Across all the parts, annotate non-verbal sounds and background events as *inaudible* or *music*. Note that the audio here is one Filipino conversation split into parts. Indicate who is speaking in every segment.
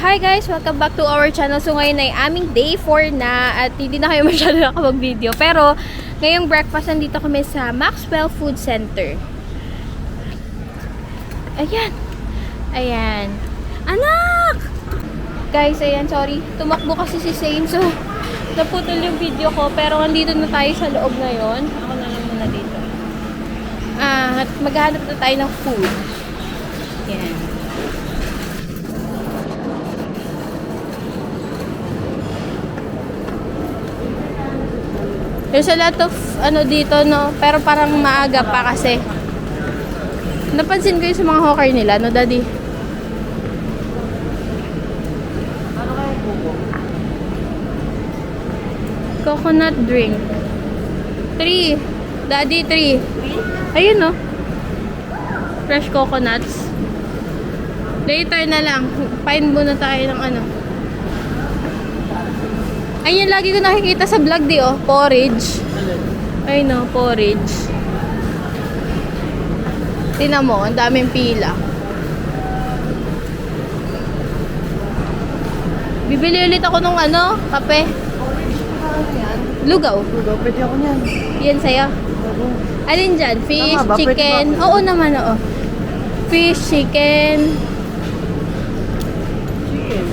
Speaker 1: Hi guys! Welcome back to our channel. So ngayon ay aming day 4 na at hindi na kayo *laughs* masyado nakapag-video. Pero ngayong breakfast nandito kami sa Maxwell Food Center. Ayan! Ayan! Anak! Guys, ayan, sorry. Tumakbo kasi si Zane. So, *laughs* naputol yung video ko. Pero nandito na tayo sa loob ngayon. Ako na lang muna dito. Ah, at maghanap na tayo ng food. Ayan. There's a lot of ano dito, no? Pero parang maaga pa kasi. Napansin ko yung sa mga hawker nila, no, daddy? Coconut drink. Three. Daddy, three. Ayun, no? Fresh coconuts. Later na lang. Find muna tayo ng ano. Ayun, lagi ko nakikita sa vlog di, oh. Porridge. Ay, no, porridge. Tingnan mo, ang daming pila. Bibili ulit ako nung ano, kape. Lugaw.
Speaker 2: Lugaw, pwede ako niyan.
Speaker 1: Yan sa'yo. Alin dyan? Fish,
Speaker 2: Tama ba? Pwede
Speaker 1: chicken.
Speaker 2: ba?
Speaker 1: Oo naman, oo. Fish, chicken.
Speaker 2: Chicken.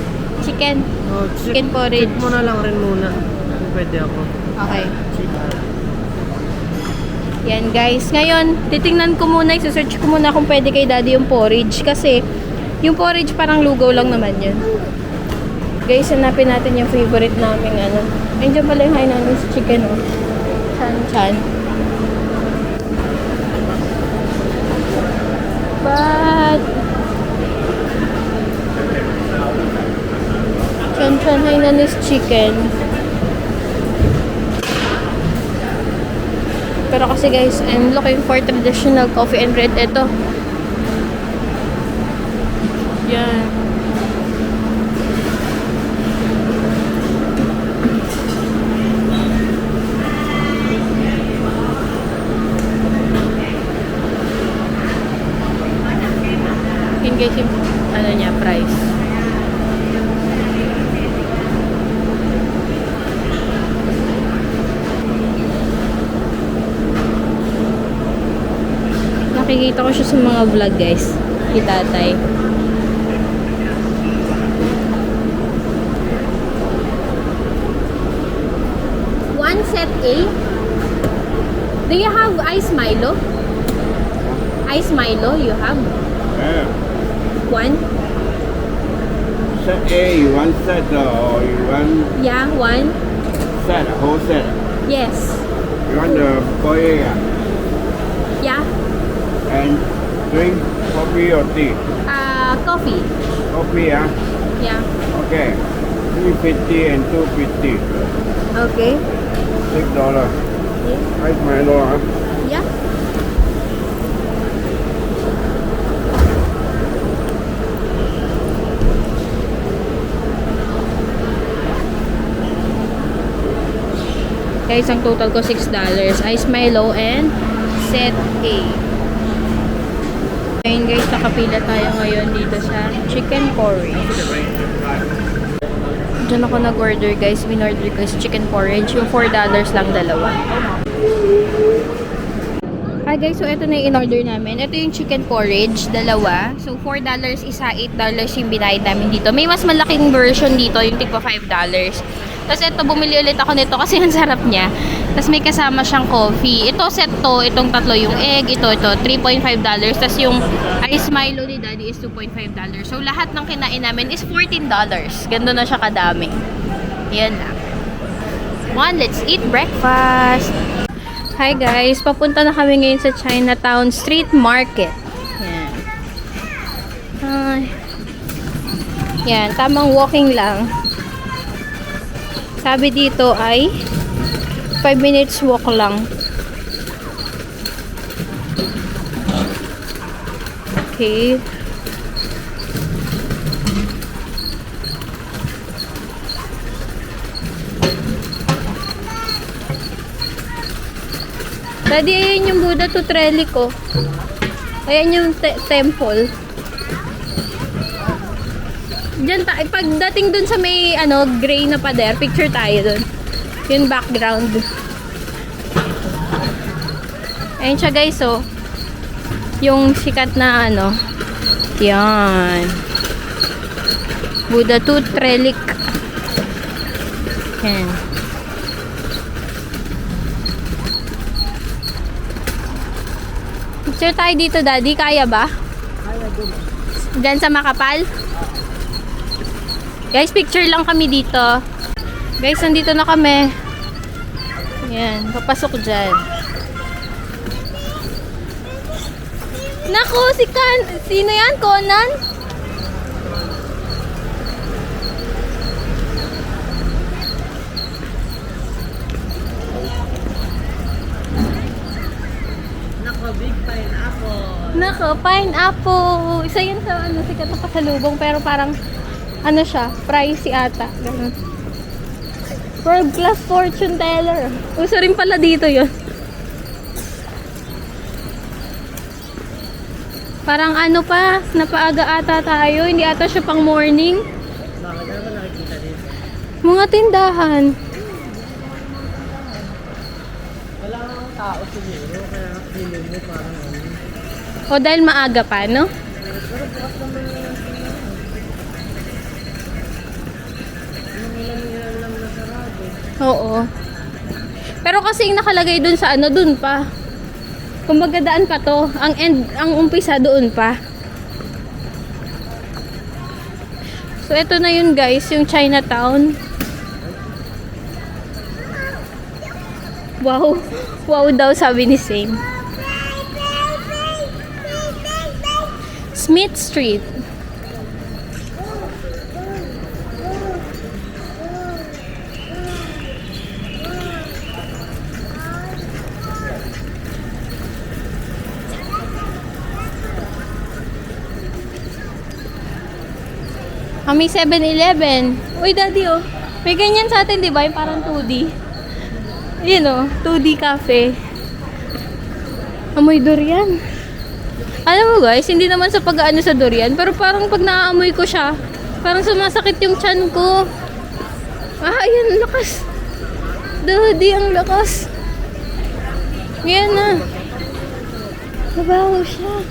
Speaker 1: Chicken.
Speaker 2: Oh,
Speaker 1: Chicken porridge.
Speaker 2: Check mo na lang rin muna. Kung pwede ako.
Speaker 1: Okay.
Speaker 2: Chicken.
Speaker 1: Yan guys. Ngayon, titingnan ko muna, search ko muna kung pwede kay daddy yung porridge. Kasi, yung porridge parang lugaw lang naman yun. Guys, hanapin natin yung favorite namin ano. Ayun pala yung Hainanese chicken oh. Chan chan. But, Chan chan Hainanese chicken. Pero kasi guys, I'm looking for traditional coffee and bread. Ito. Yan. Yun guys yung ano niya, price. Nakikita ko siya sa mga vlog guys. Si tatay. One set A. Do you have ice Milo? Ice Milo you have?
Speaker 3: Yeah.
Speaker 1: One?
Speaker 3: Set A, you want set uh, or you want
Speaker 1: Yeah, one.
Speaker 3: set, whole set.
Speaker 1: Yes.
Speaker 3: You want the boy
Speaker 1: Yeah.
Speaker 3: And drink coffee or tea?
Speaker 1: Uh, coffee.
Speaker 3: Coffee, ah.
Speaker 1: Yeah.
Speaker 3: Okay. 350 and 250.
Speaker 1: Okay.
Speaker 3: Six dollar.
Speaker 1: Yeah.
Speaker 3: Ice Milo, ah.
Speaker 1: Yeah. Guys, ang total ko $6. Ice Milo and set A. Ayun guys, nakapila tayo ngayon dito sa chicken porridge. Diyan ako nag-order guys. Minorder ko is chicken porridge. Yung $4 lang dalawa. Hi guys, so ito na yung in-order namin. Ito yung chicken porridge, dalawa. So $4 isa, $8 yung binayad namin dito. May mas malaking version dito, yung tigpa $5. Tapos ito, bumili ulit ako nito kasi *laughs* ang sarap niya. Tapos may kasama siyang coffee. Ito set to, itong tatlo yung egg, ito, ito, $3.5. Tapos yung ice Milo ni daddy is $2.5. So lahat ng kinain namin is $14. Ganda na siya kadami. Yan lang. One, let's eat breakfast. Hi guys, papunta na kami ngayon sa Chinatown Street Market. Yan. Ay. Yan, tamang walking lang. Sabi dito ay 5 minutes walk lang. Okay. Daddy, ayan yung Buddha to Trelico. Ayan yung te- temple. Diyan ta pagdating dun sa may ano gray na pader, picture tayo dun. Yung background. Ayun siya guys, oh. Yung sikat na ano. Yan. Buddha Tooth Relic. Yan. Picture tayo dito, Daddy. Kaya ba? Diyan sa Makapal? Guys, picture lang kami dito. Guys, nandito na kami. Yan, papasok dyan. Naku, si Kan... Sino yan? Conan?
Speaker 2: Nako, big pineapple.
Speaker 1: Nako, pineapple. Isa yan sa ano, sikat na pasalubong. Pero parang, ano siya, pricey ata. Ganun. World class fortune teller. Uso rin pala dito yon. Parang ano pa, napaaga ata tayo. Hindi ata siya pang morning.
Speaker 2: Bakit ba nakikita dito?
Speaker 1: Mga tindahan.
Speaker 2: Wala kang tao siguro, kaya feeling mo parang ano.
Speaker 1: O dahil maaga pa, no?
Speaker 2: Pero bukas naman yung Yung ilan-ilan lang nasarado.
Speaker 1: Oo. Pero kasi yung nakalagay dun sa ano, dun pa. Kumbaga daan pa to. Ang end, ang umpisa doon pa. So, ito na yun guys, yung Chinatown. Wow. Wow daw sabi ni Same. Smith Street. Kami 7-Eleven. Uy, daddy, oh. May ganyan sa atin, di ba? Yung parang 2D. Yun, oh. 2D cafe. Amoy durian. Alam mo guys, hindi naman sa pag-ano sa durian, pero parang pag naaamoy ko siya, parang sumasakit yung chan ko. Ah, ang lakas. Daddy, ang lakas. Yan na. Mabaho siya.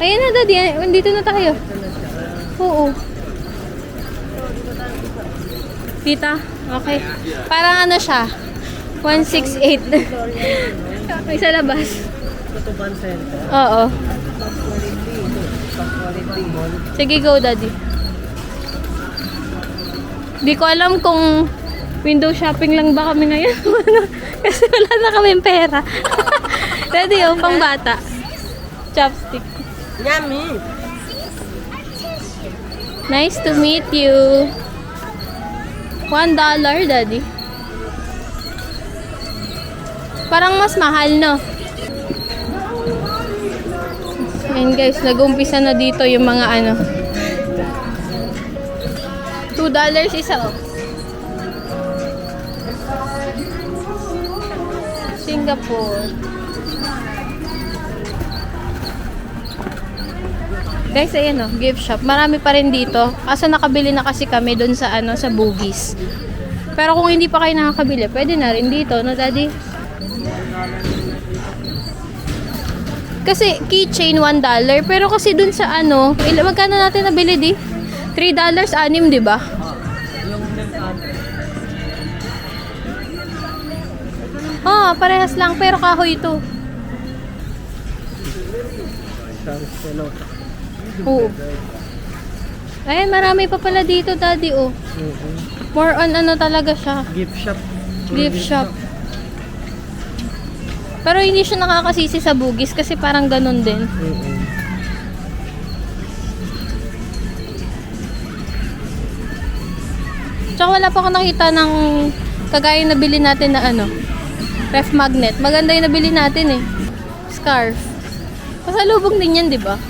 Speaker 1: Ayan na, daddy. Nandito na tayo. Oo. Tita? Okay. Parang ano siya? 168. May *laughs* sa labas.
Speaker 2: Tutuban Center.
Speaker 1: Oo. Sige, go, daddy. Di ko alam kung window shopping lang ba kami ngayon. *laughs* Kasi wala na kami pera. *laughs* daddy, oh, pang bata. Chopstick.
Speaker 2: Yummy!
Speaker 1: Nice to meet you. One dollar, daddy. Parang mas mahal, no? Ayan guys, nag-umpisa na dito yung mga ano. Two dollars isa, oh. Singapore. Guys, ayan oh, gift shop. Marami pa rin dito. Kaso nakabili na kasi kami doon sa ano, sa Bugis. Pero kung hindi pa kayo nakakabili, pwede na rin dito, no, Daddy? Kasi keychain $1, pero kasi dun sa ano, ila magkano natin nabili di? $3, anim, di ba? Ah, parehas lang, pero kahoy ito.
Speaker 2: Thanks.
Speaker 1: Oo. Ayan, marami pa pala dito, Daddy, oh.
Speaker 2: Mhm.
Speaker 1: More on ano talaga siya.
Speaker 2: Gift shop.
Speaker 1: Gift shop. Pero hindi siya nakakasisi sa bugis kasi parang ganun din.
Speaker 2: Mhm.
Speaker 1: Tsaka wala pa ako nakita ng kagaya yung nabili natin na ano, ref magnet. Maganda yung nabili natin eh. Scarf. Pasalubong din yan, di ba?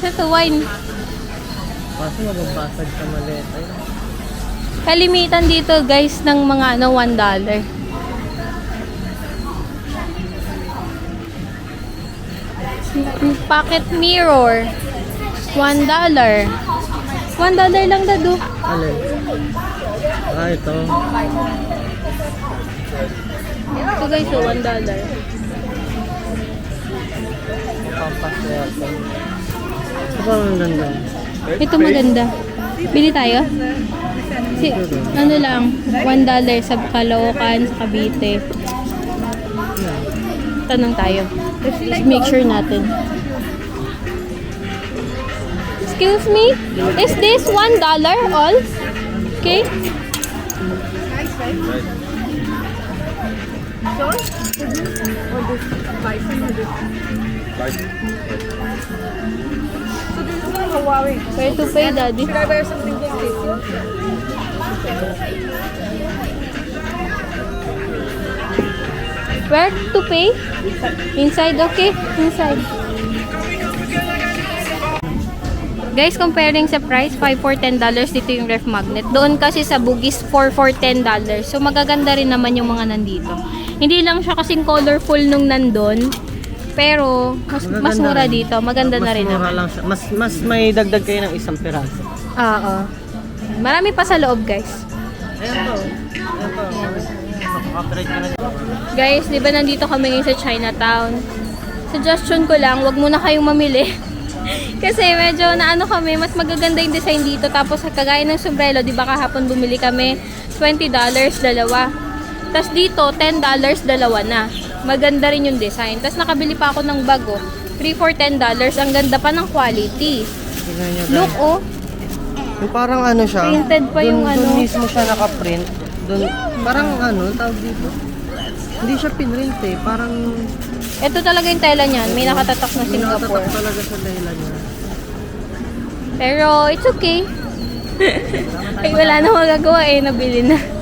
Speaker 1: Ito, wine.
Speaker 2: Kaso mababasag sa maleta yun.
Speaker 1: Kalimitan dito guys ng mga ano, $1. dollar. Pocket mirror. One dollar. One dollar lang dado.
Speaker 2: Alin? Ah, ito.
Speaker 1: Ito guys, so one dollar.
Speaker 2: Pampas na ito. Ito parang ang ganda.
Speaker 1: Ito maganda. Bili tayo? Si, ano lang, one dollar sa Caloocan, sa Cavite. Tanong tayo. Let's make sure natin. Excuse me? Is this one dollar all? Okay? Where to pay, daddy?
Speaker 4: Should I wear something this?
Speaker 1: Where to pay? Inside, okay? Inside. Guys, comparing sa price, 5 for $10 dito yung ref magnet. Doon kasi sa Bugis, 4 for $10. So, magaganda rin naman yung mga nandito. Hindi lang siya kasing colorful nung nandun. Pero, mas, mas
Speaker 2: Magaganda
Speaker 1: mura
Speaker 2: rin.
Speaker 1: dito. Maganda na rin
Speaker 2: Mas mura
Speaker 1: naman.
Speaker 2: lang siya. Mas, mas may dagdag kayo ng isang piraso.
Speaker 1: Oo. Marami pa sa loob, guys.
Speaker 2: Ayan to. Ayan to. Makaka-trade ka na dito.
Speaker 1: Guys, di ba nandito kami ngayon sa Chinatown? Suggestion ko lang, wag muna kayong mamili. *laughs* Kasi medyo naano kami, mas magaganda yung design dito. Tapos kagaya ng sombrero, di ba kahapon bumili kami $20 dalawa. Tapos dito, $10 dalawa na. Maganda rin yung design. Tapos nakabili pa ako ng bago. 3 for $10. Ang ganda pa ng quality.
Speaker 2: Tingnan nyo guys.
Speaker 1: Look, oh.
Speaker 2: Yung parang ano siya.
Speaker 1: Printed pa yung
Speaker 2: dun,
Speaker 1: ano.
Speaker 2: Dun mismo siya nakaprint. Dun, parang ano, tawag dito. Hindi siya pinrint eh. Parang
Speaker 1: Ito talaga yung tela niyan. May nakatatak na. Singapore.
Speaker 2: talaga sa tela niya.
Speaker 1: Pero it's okay. *laughs* Ay, wala na magagawa eh. Nabili na.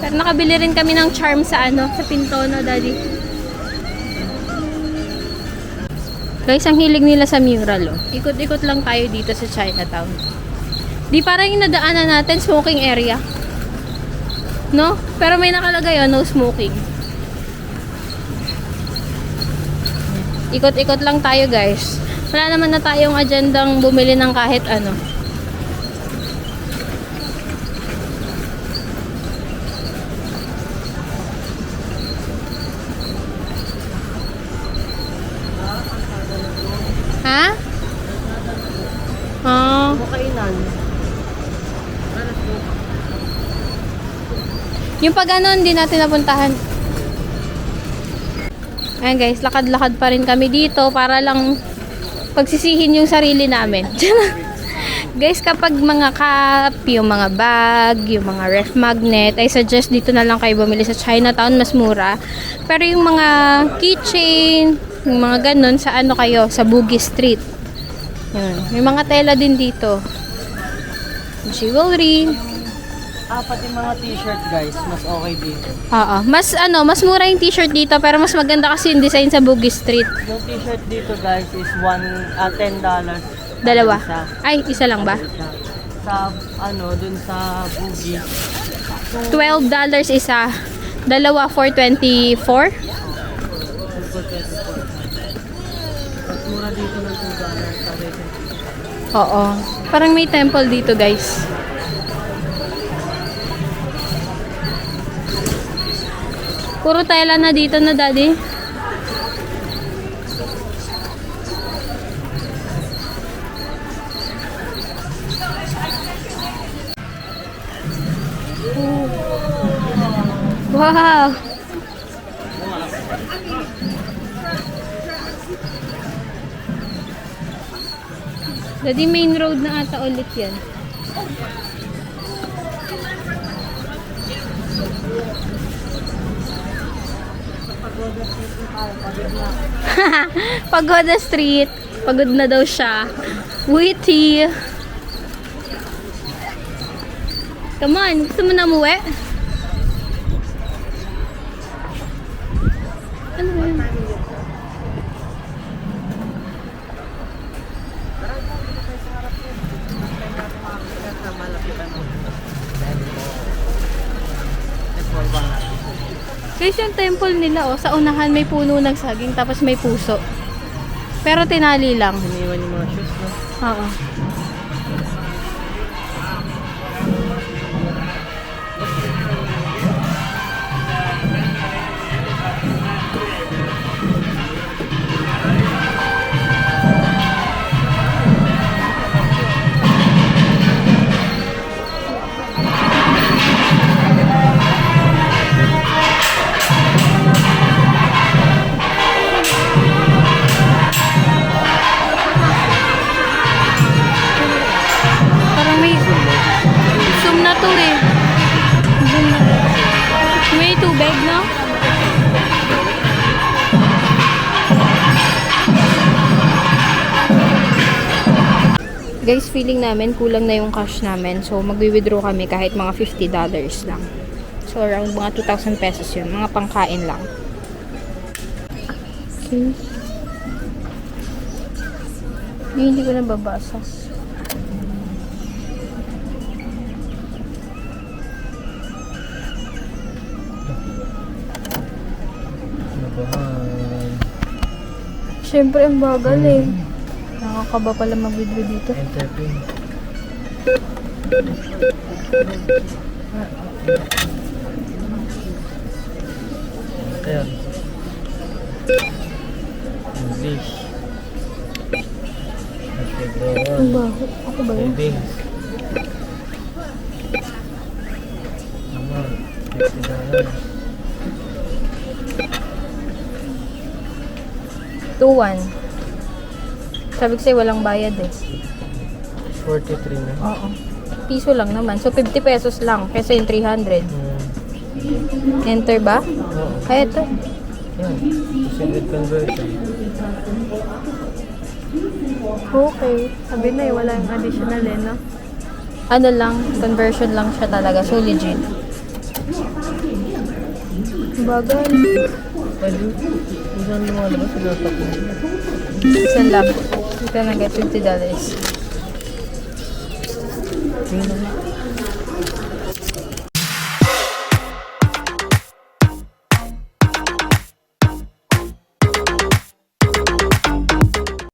Speaker 1: Pero nakabili rin kami ng charm sa ano, sa pinto no, daddy. Guys, ang hilig nila sa mural, oh. Ikot-ikot lang tayo dito sa Chinatown. Di parang yung nadaanan natin, smoking area. No? Pero may nakalagay, oh, no smoking. Ikot-ikot lang tayo, guys. Wala naman na tayong agendang bumili ng kahit ano. Ha? Ah,
Speaker 2: Makainan.
Speaker 1: yung pag ano, hindi natin napuntahan. Ayan guys, lakad-lakad pa rin kami dito para lang pagsisihin yung sarili namin. *laughs* guys, kapag mga cup, yung mga bag, yung mga ref magnet, I suggest dito na lang kayo bumili sa Chinatown, mas mura. Pero yung mga keychain, yung mga ganun, sa ano kayo, sa Bugis Street. Yun. May mga tela din dito. Jewelry.
Speaker 2: Ah, pati mga t-shirt guys, mas okay dito.
Speaker 1: Oo. Mas ano, mas mura yung t-shirt dito pero mas maganda kasi yung design sa Bugis Street.
Speaker 2: Yung t-shirt dito guys is one, ah, $10.
Speaker 1: Dalawa.
Speaker 2: Isa.
Speaker 1: Ay, isa lang ba?
Speaker 2: Isa. Sa, ano, dun sa Boogie.
Speaker 1: $12 isa. Dalawa for 24.
Speaker 2: Mas mura dito ng $2 sa
Speaker 1: Oo. Parang may temple dito, guys. Puro tela na dito na, daddy. Wow! Daddy, main road na ata ulit yan. *laughs* Pagoda Street. Pagod na daw siya. Witty. Come on, gusto mo na umuwi? Guys, yung temple nila, oh, sa unahan may puno ng saging, tapos may puso. Pero tinali lang.
Speaker 2: Iniwan yung mga shoes, no?
Speaker 1: Oo. Guys, feeling namin kulang na yung cash namin. So, magwi-withdraw kami kahit mga $50 lang. So, around mga 2,000 pesos yun. Mga pangkain lang. Okay. Ay, hindi ko nababasa.
Speaker 2: Nabahan.
Speaker 1: Siyempre, ang bagal eh. Nakakaba pala mag-withdraw dito.
Speaker 2: Enter pin. Ayan. English.
Speaker 1: Ang baho. Ako ba yun?
Speaker 2: Savings. Naman. $50.
Speaker 1: 2-1. Sabi ko sa'yo, walang bayad eh.
Speaker 2: 43 na.
Speaker 1: Oo. Piso lang naman. So, 50 pesos lang. Kesa yung 300.
Speaker 2: Hmm.
Speaker 1: Enter ba?
Speaker 2: Oo.
Speaker 1: Ay, ito.
Speaker 2: Yan. Proceeded conversion.
Speaker 4: Okay. Sabi na eh, wala yung additional eh, no?
Speaker 1: Ano lang, conversion lang siya talaga. So, legit. Bagal.
Speaker 2: Pwede. Saan lumalabas, sinatak mo.
Speaker 1: Saan lang? Ito na get $50.
Speaker 2: Tingnan mo.